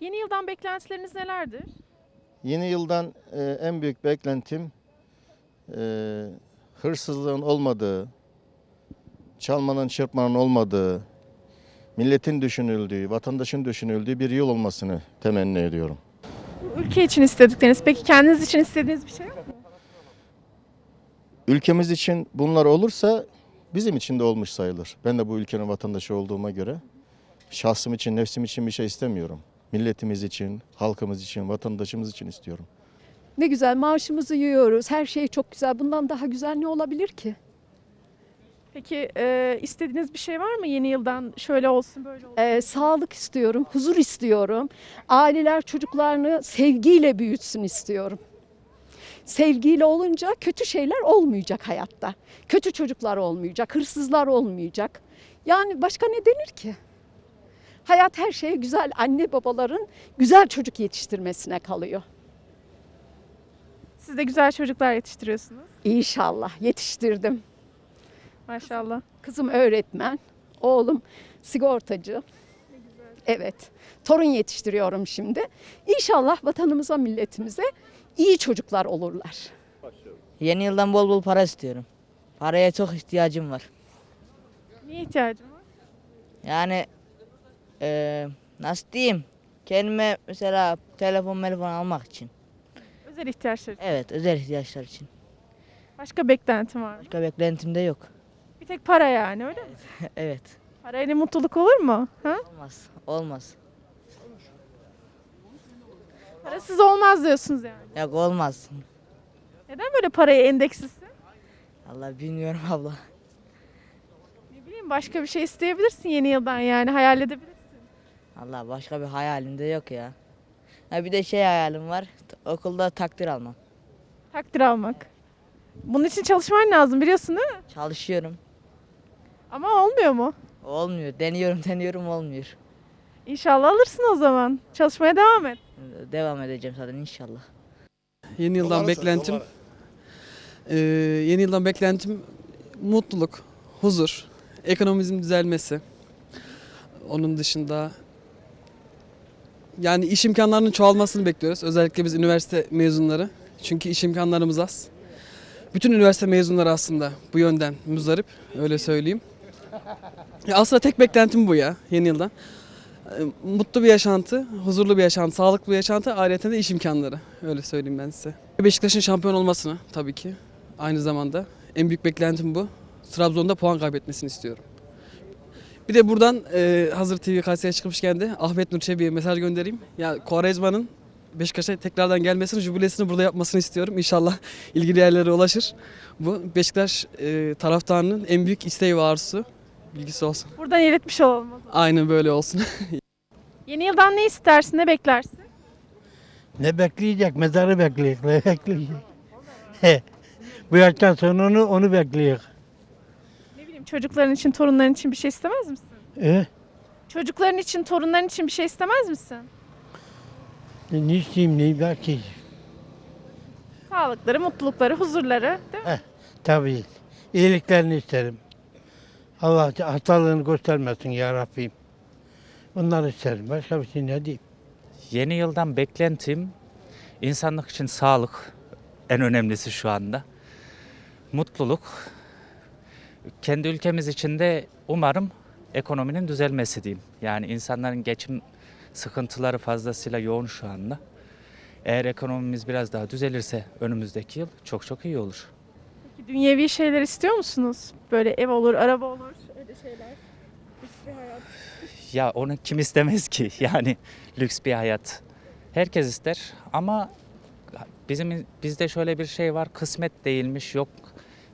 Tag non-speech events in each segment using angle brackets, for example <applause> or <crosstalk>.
Yeni yıldan beklentileriniz nelerdir? Yeni yıldan e, en büyük beklentim e, hırsızlığın olmadığı, çalmanın çırpmanın olmadığı, milletin düşünüldüğü, vatandaşın düşünüldüğü bir yıl olmasını temenni ediyorum. Ülke için istedikleriniz. Peki kendiniz için istediğiniz bir şey yok mu? Ülkemiz için bunlar olursa bizim için de olmuş sayılır. Ben de bu ülkenin vatandaşı olduğuma göre şahsım için, nefsim için bir şey istemiyorum. Milletimiz için, halkımız için, vatandaşımız için istiyorum. Ne güzel maaşımızı yiyoruz. Her şey çok güzel. Bundan daha güzel ne olabilir ki? Peki e, istediğiniz bir şey var mı yeni yıldan? Şöyle olsun böyle olsun. Ee, sağlık istiyorum, huzur istiyorum. Aileler çocuklarını sevgiyle büyütsün istiyorum. Sevgiyle olunca kötü şeyler olmayacak hayatta. Kötü çocuklar olmayacak, hırsızlar olmayacak. Yani başka ne denir ki? Hayat her şeye güzel anne babaların güzel çocuk yetiştirmesine kalıyor. Siz de güzel çocuklar yetiştiriyorsunuz. İnşallah yetiştirdim. Maşallah. Kızım öğretmen, oğlum sigortacı. Evet. Torun yetiştiriyorum şimdi. İnşallah vatanımıza, milletimize iyi çocuklar olurlar. Yeni yıldan bol bol para istiyorum. Paraya çok ihtiyacım var. Niye ihtiyacım var? Yani eee, nasıl diyeyim? Kendime mesela telefon telefon almak için. Özel ihtiyaçlar için. Evet özel ihtiyaçlar için. Başka beklentim var mı? Başka beklentim de yok. Bir tek para yani öyle mi? <laughs> evet. Parayla mutluluk olur mu? Ha? Olmaz. Olmaz. Parasız olmaz diyorsunuz yani. Yok olmaz. Neden böyle paraya endekslisin? Allah bilmiyorum abla. Ne bileyim başka bir şey isteyebilirsin yeni yıldan yani hayal edebilirsin. Allah başka bir hayalim de yok ya. Ha bir de şey hayalim var. Okulda takdir almam. Takdir almak. Bunun için çalışman lazım biliyorsun değil mi? Çalışıyorum. Ama olmuyor mu? Olmuyor. Deniyorum <laughs> deniyorum olmuyor. İnşallah alırsın o zaman. Çalışmaya devam et. Devam edeceğim zaten inşallah. Yeni yıldan beklentim eee, yeni yıldan beklentim mutluluk, huzur, ekonomimizin düzelmesi. Onun dışında yani iş imkanlarının çoğalmasını bekliyoruz. Özellikle biz üniversite mezunları. Çünkü iş imkanlarımız az. Bütün üniversite mezunları aslında bu yönden muzdarip. Öyle söyleyeyim. Aslında tek beklentim bu ya yeni yıldan. E, Mutlu bir yaşantı, huzurlu bir yaşantı, sağlıklı bir yaşantı, ayrıca de iş imkanları. Öyle söyleyeyim ben size. Beşiktaş'ın şampiyon olmasını tabii ki. Aynı zamanda en büyük beklentim bu. Trabzon'da puan kaybetmesini istiyorum. Bir de buradan e, hazır TV karşısına çıkmışken de Ahmet Nur Çebi'ye mesaj göndereyim. Ya Quaresma'nın Beşiktaş'a tekrardan gelmesini, jübilesini burada yapmasını istiyorum. İnşallah ilgili yerlere ulaşır. Bu Beşiktaş e, taraftarının en büyük isteği ve arzusu. Bilgisi olsun. Buradan iletmiş olalım o zaman. Aynen böyle olsun. <laughs> Yeni yıldan ne istersin, ne beklersin? Ne bekleyecek? Mezarı bekleyecek. Ne bekleyecek? He. <laughs> Bu yaştan sonra onu, onu bekleyecek. Çocukların için, torunların için bir şey istemez misin? E? Çocukların için, torunların için bir şey istemez misin? Ne isteyeyim ne belki? Sağlıkları, mutlulukları, huzurları değil mi? Tabii. İyiliklerini isterim. Allah hastalığını göstermesin ya Rabbim. Bunları isterim. Başka bir şey ne diyeyim? Yeni yıldan beklentim insanlık için sağlık en önemlisi şu anda. Mutluluk. Kendi ülkemiz için de umarım ekonominin düzelmesi diyeyim. Yani insanların geçim sıkıntıları fazlasıyla yoğun şu anda. Eğer ekonomimiz biraz daha düzelirse önümüzdeki yıl çok çok iyi olur. Peki dünyevi şeyler istiyor musunuz? Böyle ev olur, araba olur, öyle şeyler. Lüks bir hayat. Ya onu kim istemez ki? <laughs> Yani lüks bir hayat. Herkes ister ama bizim bizde şöyle bir şey var. Kısmet değilmiş, yok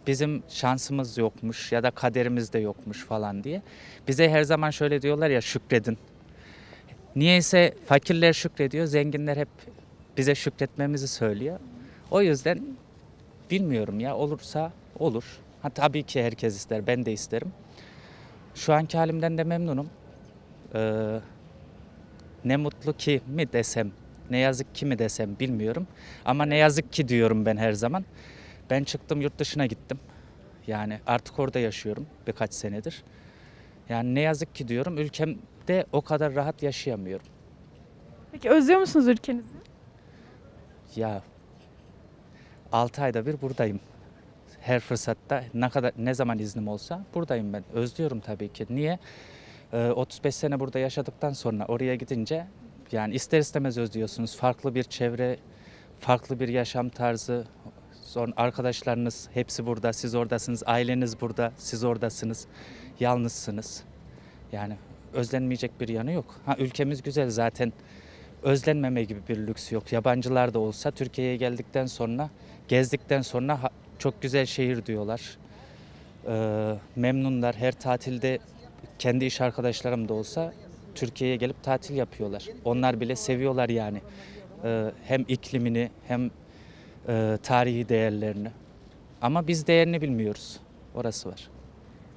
bizim şansımız yokmuş ya da kaderimiz de yokmuş falan diye. Bize her zaman şöyle diyorlar ya şükredin. Niyeyse fakirler şükrediyor, zenginler hep bize şükretmemizi söylüyor. O yüzden bilmiyorum ya olursa olur. Ha, tabii ki herkes ister, ben de isterim. Şu anki halimden de memnunum. Ee, ne mutlu ki mi desem, ne yazık ki mi desem bilmiyorum. Ama ne yazık ki diyorum ben her zaman. Ben çıktım yurt dışına gittim. Yani artık orada yaşıyorum birkaç senedir. Yani ne yazık ki diyorum ülkemde o kadar rahat yaşayamıyorum. Peki özlüyor musunuz ülkenizi? Ya 6 ayda bir buradayım. Her fırsatta ne kadar ne zaman iznim olsa buradayım ben. Özlüyorum tabii ki. Niye? Ee, 35 sene burada yaşadıktan sonra oraya gidince yani ister istemez özlüyorsunuz. Farklı bir çevre, farklı bir yaşam tarzı. Sonra arkadaşlarınız hepsi burada, siz oradasınız. Aileniz burada, siz oradasınız. Yalnızsınız. Yani özlenmeyecek bir yanı yok. Ha ülkemiz güzel zaten özlenmeme gibi bir lüks yok. Yabancılar da olsa Türkiye'ye geldikten sonra, gezdikten sonra çok güzel şehir diyorlar. Ee, memnunlar. Her tatilde kendi iş arkadaşlarım da olsa Türkiye'ye gelip tatil yapıyorlar. Onlar bile seviyorlar yani. Ee, hem iklimini hem e, tarihi değerlerini. Ama biz değerini bilmiyoruz. Orası var.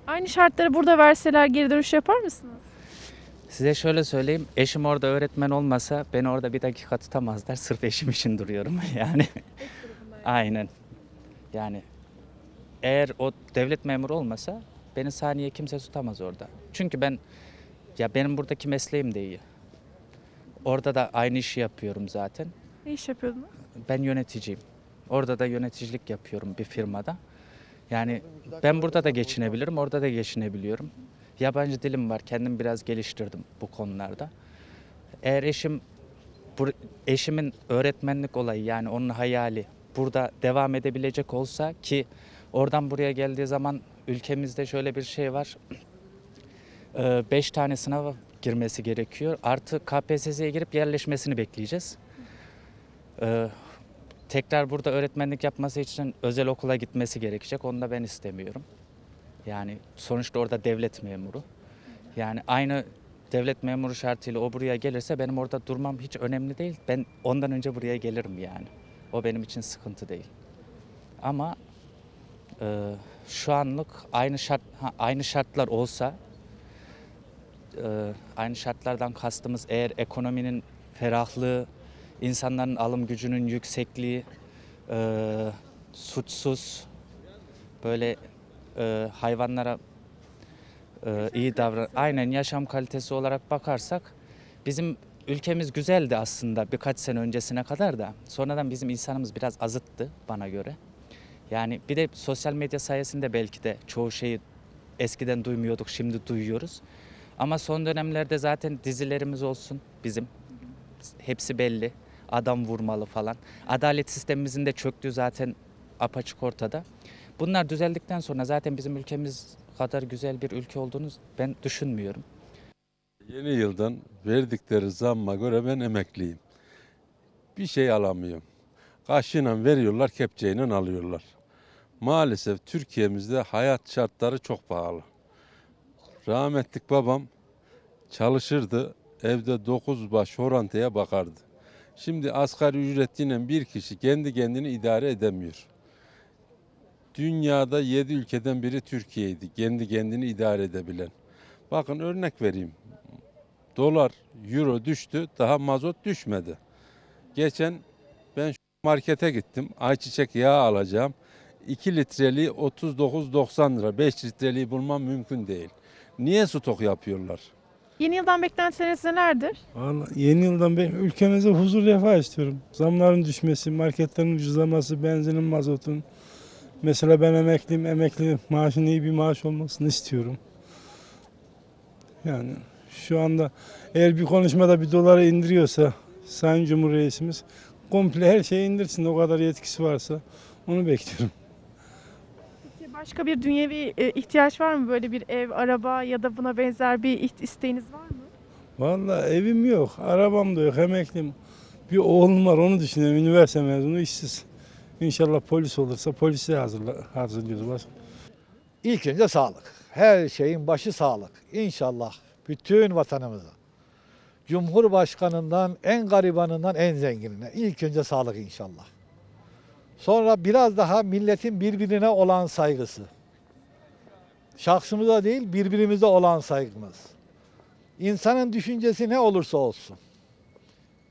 Aynı şartları burada verseler geri dönüş yapar mısınız? Size şöyle söyleyeyim. Eşim orada öğretmen olmasa beni orada bir dakika tutamazlar. Sırf eşim için duruyorum. <laughs> Yani aynen. Yani eğer o devlet memuru olmasa beni saniye kimse tutamaz orada. Çünkü ben ya benim buradaki mesleğim de iyi. Orada da aynı işi yapıyorum zaten. Ne iş yapıyordunuz? Ben yöneticiyim. Orada da yöneticilik yapıyorum bir firmada. Yani ben burada da geçinebilirim, orada da geçinebiliyorum. Yabancı dilim var, kendim biraz geliştirdim bu konularda. Eğer eşim, bu, eşimin öğretmenlik olayı yani onun hayali burada devam edebilecek olsa ki oradan buraya geldiği zaman ülkemizde şöyle bir şey var. <clears throat> 5 tane sınava girmesi gerekiyor. Artı KPSS'ye girip yerleşmesini bekleyeceğiz. Tekrar burada öğretmenlik yapması için özel okula gitmesi gerekecek. Onu da ben istemiyorum. Yani sonuçta orada devlet memuru. Yani aynı devlet memuru şartıyla o buraya gelirse benim orada durmam hiç önemli değil. Ben ondan önce buraya gelirim yani. O benim için sıkıntı değil. Ama e, şu anlık aynı şart ha, aynı şartlar olsa e, aynı şartlardan kastımız eğer ekonominin ferahlığı, insanların alım gücünün yüksekliği, e, suçsuz, böyle e, hayvanlara e, iyi davran, aynen yaşam kalitesi olarak bakarsak bizim ülkemiz güzeldi aslında birkaç sene öncesine kadar da sonradan bizim insanımız biraz azıttı bana göre. Yani bir de sosyal medya sayesinde belki de çoğu şeyi eskiden duymuyorduk şimdi duyuyoruz. Ama son dönemlerde zaten dizilerimiz olsun bizim hepsi belli. Adam vurmalı falan. Adalet sistemimizin de çöktüğü zaten apaçık ortada. Bunlar düzeldikten sonra zaten bizim ülkemiz kadar güzel bir ülke olduğunu ben düşünmüyorum. Yeni yıldan verdikleri zamma göre ben emekliyim. Bir şey alamıyorum. Kaşıyla veriyorlar, kepçeyle alıyorlar. Maalesef Türkiye'mizde hayat şartları çok pahalı. Rahmetlik babam çalışırdı, evde 9 baş horantıya bakardı. Şimdi asgari ücretliyle bir kişi kendi kendini idare edemiyor. Dünyada 7 ülkeden biri Türkiye'ydi, kendi kendini idare edebilen. Bakın örnek vereyim. Dolar, euro düştü, daha mazot düşmedi. Geçen ben şu markete gittim, ayçiçek yağı alacağım. 2 litreliği 39.90 lira, 5 litreliği bulmam mümkün değil. Niye stok yapıyorlar? Yeni yıldan beklentileriniz nelerdir? Vallahi yeni yıldan ben ülkemize huzur refah istiyorum. Zamların düşmesi, marketlerin ucuzlaması, benzinin, mazotun. Mesela ben emekliyim, emekli maaşın iyi bir maaş olmasını istiyorum. Yani şu anda eğer bir konuşmada bir doları indiriyorsa Sayın Cumhurreisimiz komple her şeyi indirsin o kadar yetkisi varsa onu bekliyorum. Başka bir dünyevi e, ihtiyaç var mı? Böyle bir ev, araba ya da buna benzer bir isteğiniz var mı? Vallahi evim yok, arabam da yok, emekliyim. Bir oğlum var onu düşünüyorum, üniversite mezunu, işsiz. İnşallah polis olursa polise hazırla, hazırlıyoruz. İlk önce sağlık. Her şeyin başı sağlık. İnşallah bütün vatanımıza. Cumhurbaşkanından en garibanından en zenginine. İlk önce sağlık inşallah. Sonra biraz daha milletin birbirine olan saygısı. Şahsımıza değil birbirimize olan saygımız. İnsanın düşüncesi ne olursa olsun.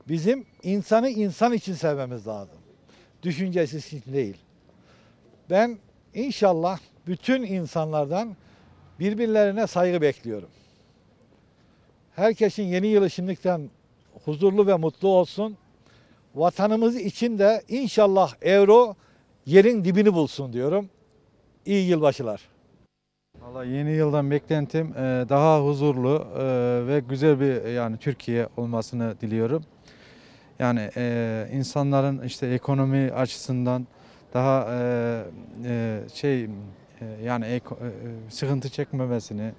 Bizim insanı insan için sevmemiz lazım. Düşüncesi için değil. Ben inşallah bütün insanlardan birbirlerine saygı bekliyorum. Herkesin yeni yılı şimdiden huzurlu ve mutlu olsun. Vatanımız için de inşallah euro yerin dibini bulsun diyorum. İyi yılbaşılar. Valla yeni yıldan beklentim e, daha huzurlu e, ve güzel bir yani Türkiye olmasını diliyorum. Yani e, insanların işte ekonomi açısından daha e, e, şey e, yani e, sıkıntı çekmemesini,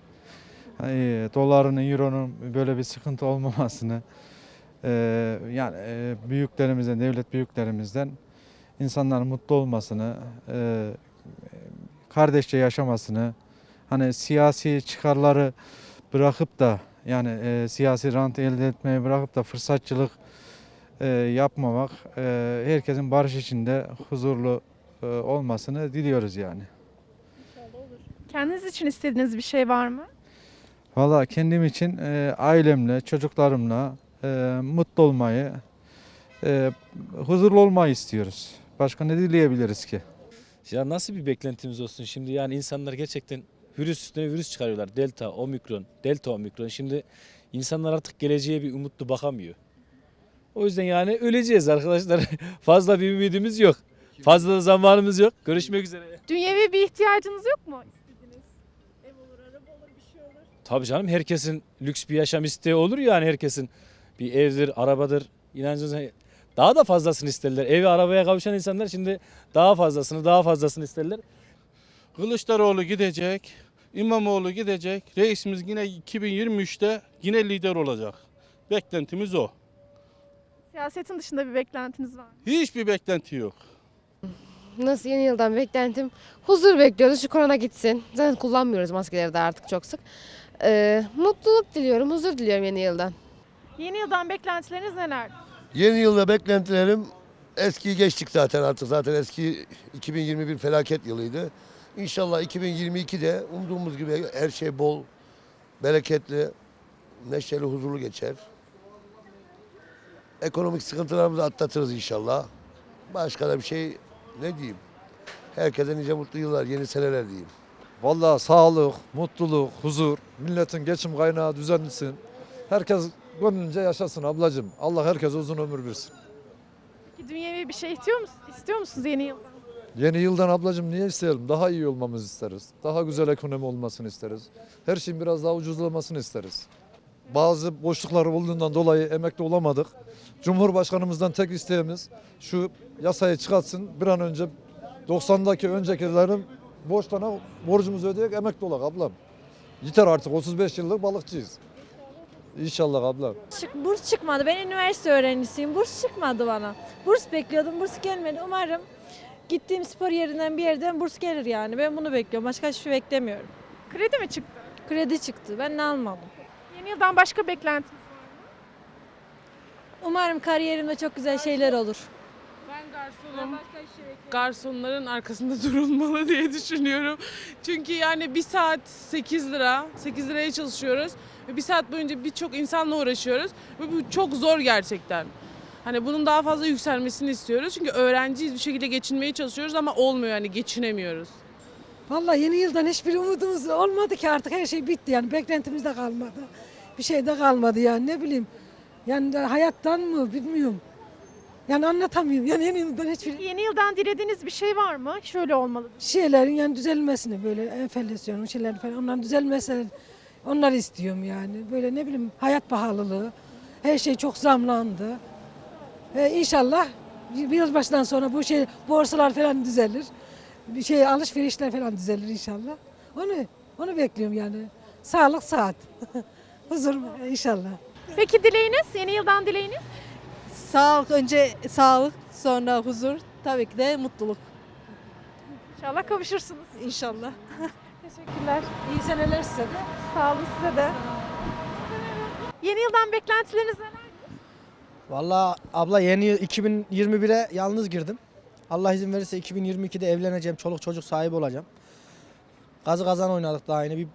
e, doların, euronun böyle bir sıkıntı olmamasını e, yani e, büyüklerimizden, devlet büyüklerimizden insanların mutlu olmasını, e, kardeşçe yaşamasını, hani siyasi çıkarları bırakıp da yani e, siyasi rant elde etmeyi bırakıp da fırsatçılık e, yapmamak, e, herkesin barış içinde huzurlu e, olmasını diliyoruz yani. Kendiniz için istediğiniz bir şey var mı? Valla kendim için e, ailemle, çocuklarımla e, mutlu olmayı, e, huzurlu olmayı istiyoruz. Başka ne dileyebiliriz ki? Ya nasıl bir beklentimiz olsun şimdi yani insanlar gerçekten virüs üstüne virüs çıkarıyorlar. Delta, omikron, delta omikron. Şimdi insanlar artık geleceğe bir umutlu bakamıyor. O yüzden yani öleceğiz arkadaşlar. <laughs> Fazla bir ümidimiz yok. Fazla da zamanımız yok. Görüşmek üzere. Dünyevi bir ihtiyacınız yok mu? İstediğiniz. Ev olur, araba olur, bir şey olur. Tabii canım herkesin lüks bir yaşam isteği olur yani herkesin. Bir evdir, arabadır. İnancınız daha da fazlasını isterler. Evi arabaya kavuşan insanlar şimdi daha fazlasını, daha fazlasını isterler. Kılıçdaroğlu gidecek, İmamoğlu gidecek, reisimiz yine 2023'te yine lider olacak. Beklentimiz o. Siyasetin dışında bir beklentiniz var mı? Hiçbir beklenti yok. Nasıl yeni yıldan beklentim? Huzur bekliyoruz. Şu korona gitsin. Zaten kullanmıyoruz maskeleri de artık çok sık. Ee, mutluluk diliyorum, huzur diliyorum yeni yıldan. Yeni yıldan beklentileriniz neler? Yeni yılda beklentilerim eskiyi geçtik zaten artık. Zaten eski 2021 felaket yılıydı. İnşallah 2022'de umduğumuz gibi her şey bol, bereketli, neşeli, huzurlu geçer. Ekonomik sıkıntılarımızı atlatırız inşallah. Başka da bir şey ne diyeyim? Herkese nice mutlu yıllar, yeni seneler diyeyim. Vallahi sağlık, mutluluk, huzur, milletin geçim kaynağı düzenlisin. Herkes gönlünce yaşasın ablacığım. Allah herkese uzun ömür versin. Ki dünyevi bir şey istiyor musunuz? İstiyor musunuz yeni yıldan? Yeni yıldan ablacığım niye isteyelim? Daha iyi olmamızı isteriz. Daha güzel ekonomi olmasını isteriz. Her şeyin biraz daha ucuzlamasını isteriz. Bazı boşluklar olduğundan dolayı emekli olamadık. Cumhurbaşkanımızdan tek isteğimiz şu yasayı çıkartsın. Bir an önce 90'daki öncekilerin borçlarına borcumuzu ödeyerek emekli olak ablam. Yeter artık 35 yıllık balıkçıyız. İnşallah ablam. Çık, burs çıkmadı. Ben üniversite öğrencisiyim. Burs çıkmadı bana. Burs bekliyordum. Burs gelmedi. Umarım gittiğim spor yerinden bir yerden burs gelir yani. Ben bunu bekliyorum. Başka hiçbir şey beklemiyorum. Kredi mi çıktı? Kredi çıktı. Ben ne almadım. Yeni yıldan başka beklentiniz Umarım kariyerimde çok güzel şeyler olur. Ben garsonum. Garsonların arkasında <laughs> durulmalı diye düşünüyorum. Çünkü yani bir saat 8 lira, 8 liraya çalışıyoruz. Ve bir saat boyunca birçok insanla uğraşıyoruz. Ve bu çok zor gerçekten. Hani bunun daha fazla yükselmesini istiyoruz. Çünkü öğrenciyiz bir şekilde geçinmeye çalışıyoruz ama olmuyor yani geçinemiyoruz. Vallahi yeni yıldan hiçbir umudumuz olmadı ki artık her şey bitti yani beklentimiz de kalmadı. Bir şey de kalmadı yani ne bileyim. Yani hayattan mı bilmiyorum. Yani anlatamıyorum. Yani yeni yıldan hiçbir Yeni yıldan dilediğiniz bir şey var mı? Şöyle olmalı. şeylerin yani düzelmesini böyle enflasyonun şeyler falan onların düzelmesini onları istiyorum yani. Böyle ne bileyim hayat pahalılığı. Her şey çok zamlandı. Ve inşallah bir yılbaşından sonra bu şey borsalar falan düzelir. Bir şey alışverişler falan düzelir inşallah. Onu onu bekliyorum yani. Sağlık, saat. <laughs> Huzur inşallah. Peki dileğiniz? Yeni yıldan dileğiniz? Sağlık önce sağlık sonra huzur tabii ki de mutluluk. İnşallah kavuşursunuz. İnşallah. <laughs> Teşekkürler. İyi seneler size de. Sağ olun size de. Yeni yıldan beklentileriniz neler? Vallahi abla yeni yıl 2021'e yalnız girdim. Allah izin verirse 2022'de evleneceğim, çoluk çocuk sahibi olacağım. Gazı kazan oynadık daha yeni bir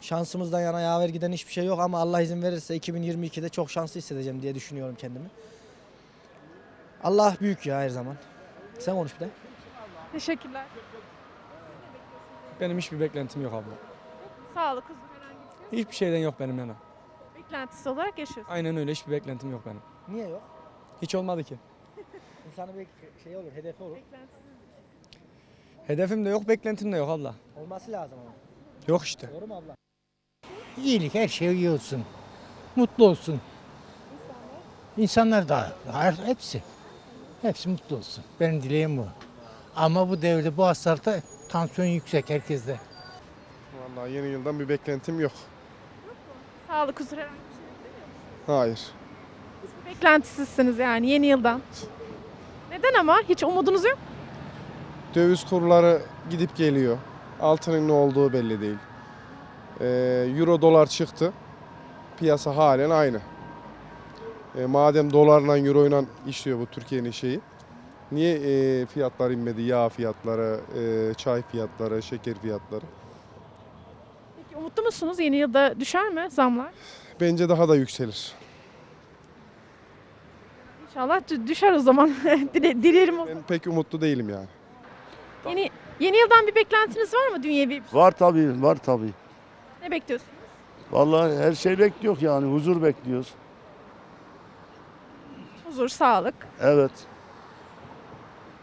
şansımızdan yana yaver giden hiçbir şey yok ama Allah izin verirse 2022'de çok şanslı hissedeceğim diye düşünüyorum kendimi. Allah büyük ya her zaman. Sen konuş bir de. Teşekkürler. Benim hiçbir beklentim yok abla. Sağlık, huzur herhangi bir şey yok. Hiçbir şeyden yok benim yana. Beklentisi olarak yaşıyorsunuz. Aynen öyle hiçbir beklentim yok benim. Niye yok? Hiç olmadı ki. <laughs> İnsanın bir şey olur, hedefi olur. Hedefim de yok, beklentim de yok abla. Olması lazım ama. Yok işte. Doğru mu abla? İyilik her şey iyi olsun. Mutlu olsun. İnsanlar da her, hepsi. Hepsi mutlu olsun. Benim dileğim bu. Ama bu devirde bu hastalıkta tansiyon yüksek herkeste. Vallahi yeni yıldan bir beklentim yok. Sağlık, huzur herhangi bir şey musunuz? Hayır. Beklentisizsiniz yani yeni yıldan. Neden ama? Hiç umudunuz yok. Döviz kurları gidip geliyor. Altının ne olduğu belli değil. Ee, Euro dolar çıktı. Piyasa halen aynı. Ee, madem dolarla euro ile işliyor bu Türkiye'nin şeyi. Niye e, fiyatlar inmedi? Yağ fiyatları, e, çay fiyatları, şeker fiyatları. Peki umutlu musunuz? Yeni yılda düşer mi zamlar? Bence daha da yükselir. İnşallah dü- düşer o zaman. <laughs> Dile, dilerim o Ben pek umutlu değilim yani. Yeni, yeni yıldan bir beklentiniz var mı dünyevi? Var tabii, var tabii. Ne bekliyorsunuz? Vallahi her şey bekliyor yani, huzur bekliyoruz. Huzur, sağlık. Evet.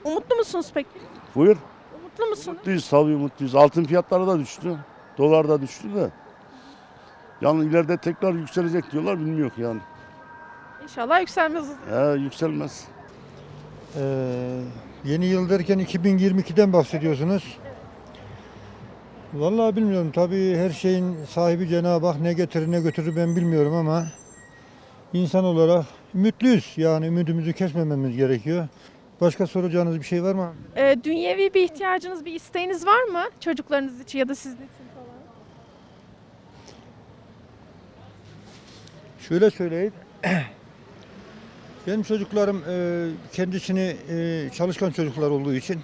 Umutlu musunuz peki? Buyur. Umutlu musunuz? Mutluyuz tabii mutluyuz. Altın fiyatları da düştü. Dolar da düştü de. Yani ileride tekrar yükselecek diyorlar, bilmiyor yani. İnşallah yükselmez. He, yükselmez. Ee, yeni yıl derken 2022'den bahsediyorsunuz. Vallahi bilmiyorum. Tabii her şeyin sahibi Cenab-ı Hak ne getirir ne götürür ben bilmiyorum ama insan olarak ümitliyüz. Yani ümidimizi kesmememiz gerekiyor. Başka soracağınız bir şey var mı? Ee, dünyevi bir ihtiyacınız, bir isteğiniz var mı? Çocuklarınız için ya da sizin için falan. Şöyle söyleyeyim. <clears throat> Benim çocuklarım e, kendisini e, çalışkan çocuklar olduğu için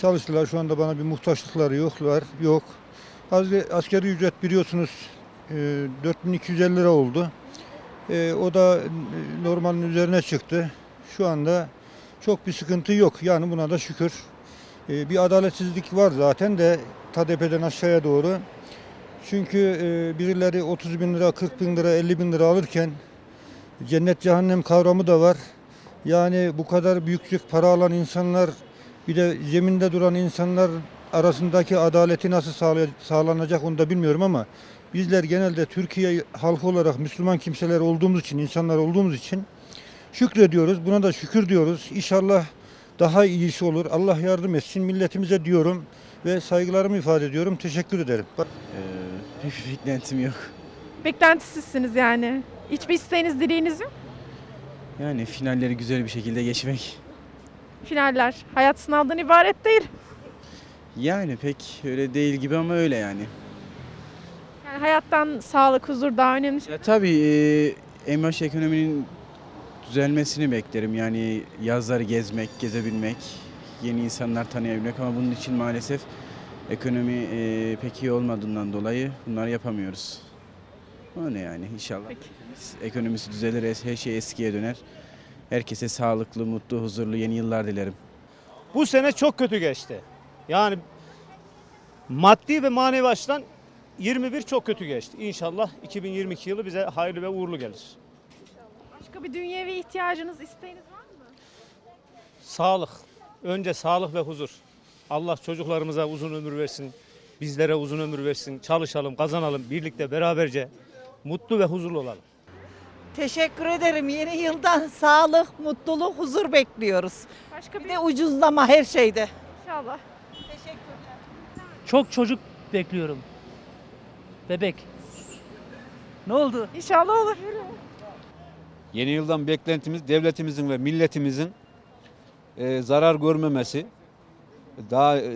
çalıştılar. Şu anda bana bir muhtaçlıkları yoklar, yok. Az askeri ücret biliyorsunuz e, 4250 lira oldu. E, o da e, normalin üzerine çıktı. Şu anda çok bir sıkıntı yok. Yani buna da şükür. E, bir adaletsizlik var zaten de TDP'den aşağıya doğru. Çünkü e, birileri 30 bin lira, 40 bin lira, 50 bin lira alırken cennet cehennem kavramı da var. Yani bu kadar büyük para alan insanlar bir de zeminde duran insanlar arasındaki adaleti nasıl sağlanacak onu da bilmiyorum ama bizler genelde Türkiye halkı olarak Müslüman kimseler olduğumuz için, insanlar olduğumuz için şükrediyoruz. Buna da şükür diyoruz. İnşallah daha iyisi olur. Allah yardım etsin milletimize diyorum ve saygılarımı ifade ediyorum. Teşekkür ederim. Pek bir beklentim yok. Beklentisizsiniz yani. Hiçbir isteğiniz, dileğiniz yok. Yani finalleri güzel bir şekilde geçmek. Finaller hayat sınavdan ibaret değil. Yani pek öyle değil gibi ama öyle yani. Yani hayattan sağlık, huzur daha önemli. Ya tabii e, ekonominin düzelmesini beklerim. Yani yazları gezmek, gezebilmek, yeni insanlar tanıyabilmek ama bunun için maalesef ekonomi e, pek iyi olmadığından dolayı bunları yapamıyoruz. O ne yani inşallah. Ekonomisi düzelir, her şey eskiye döner. Herkese sağlıklı, mutlu, huzurlu yeni yıllar dilerim. Bu sene çok kötü geçti. Yani maddi ve manevi açıdan 21 çok kötü geçti. İnşallah 2022 yılı bize hayırlı ve uğurlu gelir. Başka bir dünyevi ihtiyacınız, isteğiniz var mı? Sağlık. Önce sağlık ve huzur. Allah çocuklarımıza uzun ömür versin. Bizlere uzun ömür versin. Çalışalım, kazanalım. Birlikte beraberce mutlu ve huzurlu olalım. Teşekkür ederim. Yeni yıldan sağlık, mutluluk, huzur bekliyoruz. Başka bir de ucuzlama her şeyde. İnşallah. Çok çocuk bekliyorum. Bebek. Ne oldu? İnşallah olur. Yeni yıldan beklentimiz devletimizin ve milletimizin e, zarar görmemesi, daha e,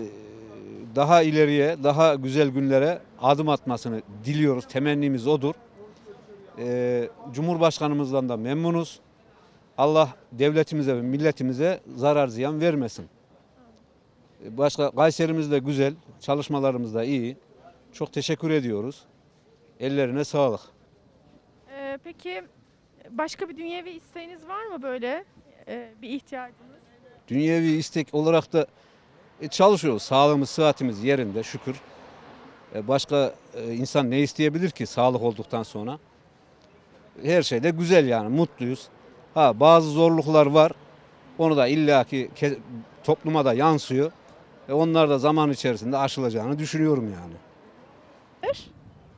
daha ileriye, daha güzel günlere adım atmasını diliyoruz. Temennimiz odur. E, Cumhurbaşkanımızdan da memnunuz. Allah devletimize ve milletimize zarar ziyan vermesin. E, Başka Kayserimiz de güzel, çalışmalarımız da iyi. Çok teşekkür ediyoruz. Ellerine sağlık. Ee, peki başka bir dünyevi isteğiniz var mı böyle Ee, bir ihtiyacınız? Dünyevi istek olarak da e, çalışıyoruz. Sağlığımız, sıhhatimiz yerinde şükür. E, Başka e, insan ne isteyebilir ki sağlık olduktan sonra? Her şeyde güzel yani mutluyuz. Ha bazı zorluklar var. Onu da illaki topluma da yansıyor. E onlar da zaman içerisinde aşılacağını düşünüyorum yani.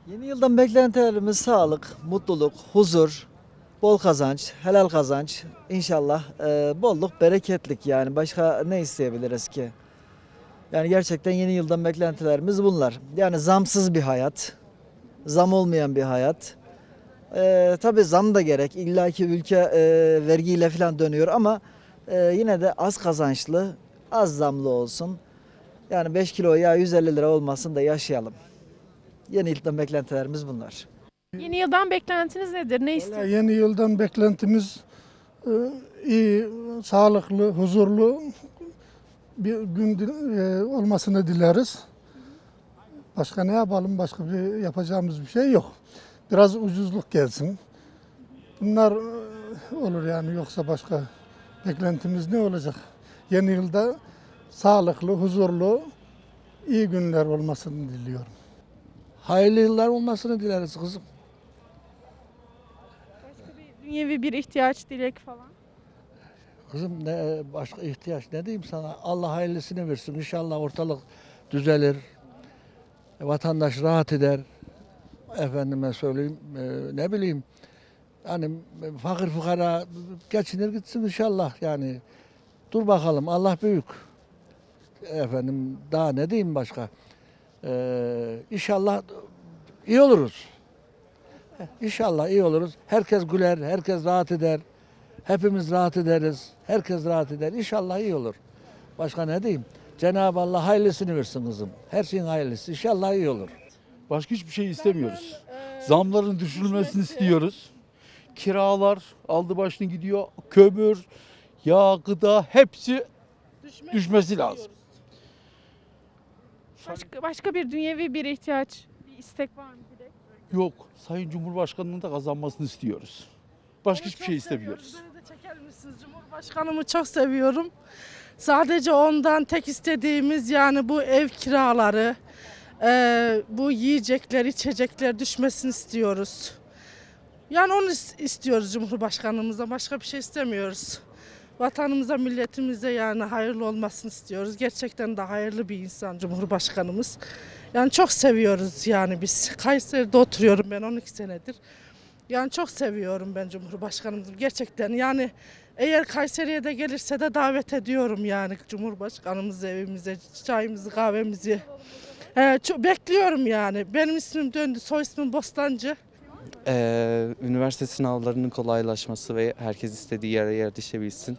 Yeni yıldan beklentilerimiz sağlık, mutluluk, huzur, bol kazanç, helal kazanç. İnşallah e, bolluk, bereketlik yani başka ne isteyebiliriz ki? Yani gerçekten yeni yıldan beklentilerimiz bunlar. Yani zamsız bir hayat, zam olmayan bir hayat. E, tabii zam da gerek. İlla ki ülke e, vergiyle falan dönüyor ama e, yine de az kazançlı, az zamlı olsun. Yani 5 kilo yağ 150 lira olmasın da yaşayalım. Yeni yıldan beklentilerimiz bunlar. Yeni yıldan beklentiniz nedir? Ne istiyorsunuz? Yeni yıldan beklentimiz e, iyi, sağlıklı, huzurlu bir gün dil- e, olmasını dileriz. Başka ne yapalım? Başka bir yapacağımız bir şey yok. Biraz ucuzluk gelsin. Bunlar e, olur yani yoksa başka beklentimiz ne olacak? Yeni yılda sağlıklı, huzurlu, iyi günler olmasını diliyorum. Hayırlı yıllar olmasını dileriz kızım. Dünyevi bir ihtiyaç, dilek falan. Kızım ne başka ihtiyaç ne diyeyim sana? Allah hayırlısını versin. İnşallah ortalık düzelir. Vatandaş rahat eder. Efendime söyleyeyim e, ne bileyim. Yani fakir fukara geçinir gitsin inşallah yani. Dur bakalım Allah büyük. Efendim daha ne diyeyim başka? Ee, inşallah iyi oluruz. İnşallah iyi oluruz. Herkes güler, herkes rahat eder. Hepimiz rahat ederiz. Herkes rahat eder. İnşallah iyi olur. Başka ne diyeyim? Cenab-ı Allah hayırlısını versin kızım. Her şeyin hayırlısı. İnşallah iyi olur. Başka hiçbir şey istemiyoruz. Zamların düşürülmesini istiyoruz. Kiralar aldı başını gidiyor. Kömür, yağ, gıda hepsi düşmesi lazım. Başka, başka bir dünyevi bir ihtiyaç, bir istek var mı? Dilek? Yok. Sayın Cumhurbaşkanı'nın da kazanmasını istiyoruz. Başka hiçbir şey istemiyoruz. Çeker misiniz? Cumhurbaşkanımı çok seviyorum. Sadece ondan tek istediğimiz yani bu ev kiraları, eee, bu yiyecekler, içecekler düşmesini istiyoruz. Yani onu is- istiyoruz Cumhurbaşkanımıza. Başka bir şey istemiyoruz. Vatanımıza, milletimize yani hayırlı olmasını istiyoruz. Gerçekten de hayırlı bir insan Cumhurbaşkanımız. Yani çok seviyoruz yani biz. Kayseri'de oturuyorum ben 12 senedir. Yani çok seviyorum ben Cumhurbaşkanımızı gerçekten. Yani eğer Kayseri'ye de gelirse de davet ediyorum yani Cumhurbaşkanımızı evimize, çayımızı, kahvemizi. Ee, çok bekliyorum yani. Benim ismim döndü, soy ismim Bostancı. Ee, üniversite sınavlarının kolaylaşması ve herkes istediği yere yerleşebilsin.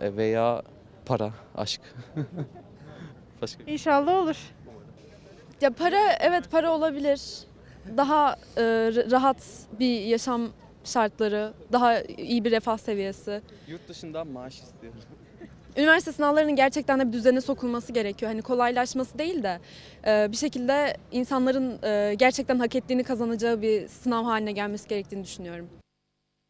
Ee, veya para, aşk. <laughs> Başka. İnşallah olur. Ya para evet para olabilir. Daha e, rahat bir yaşam şartları, daha iyi bir refah seviyesi. Yurt dışından maaş istiyorum. <laughs> Üniversite sınavlarının gerçekten de bir düzene sokulması gerekiyor. Hani kolaylaşması değil de e, bir şekilde insanların e, gerçekten hak ettiğini kazanacağı bir sınav haline gelmesi gerektiğini düşünüyorum.